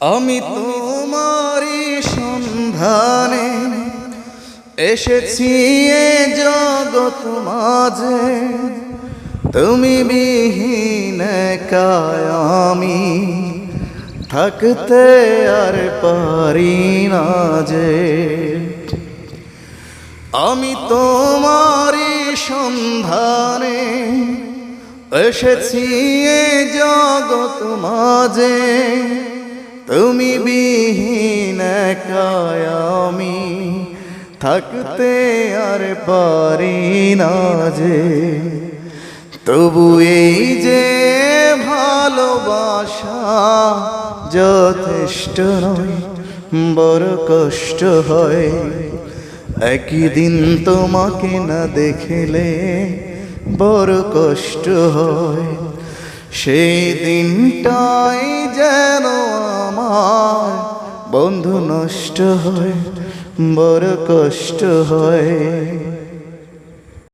আমি তোমারই সন্ধানে এসেছি এ জগৎ মাঝে। তুমি বিহীন আমি। থাকতে আর পারি না যে। আমি তোমারই সন্ধানে এসেছি এ জগৎ মাঝে। তুমি বিহীন আমি থাকতে আর পারি না যে। তবু এই যে ভালোবাসা যথেষ্ট নয়, বড় কষ্ট হয়। একই দিন তোমাকে না দেখলে বড় কষ্ট হয়। সেই দিনটাই যেন বন্ধু নষ্ট হয় বড় কষ্ট হয়।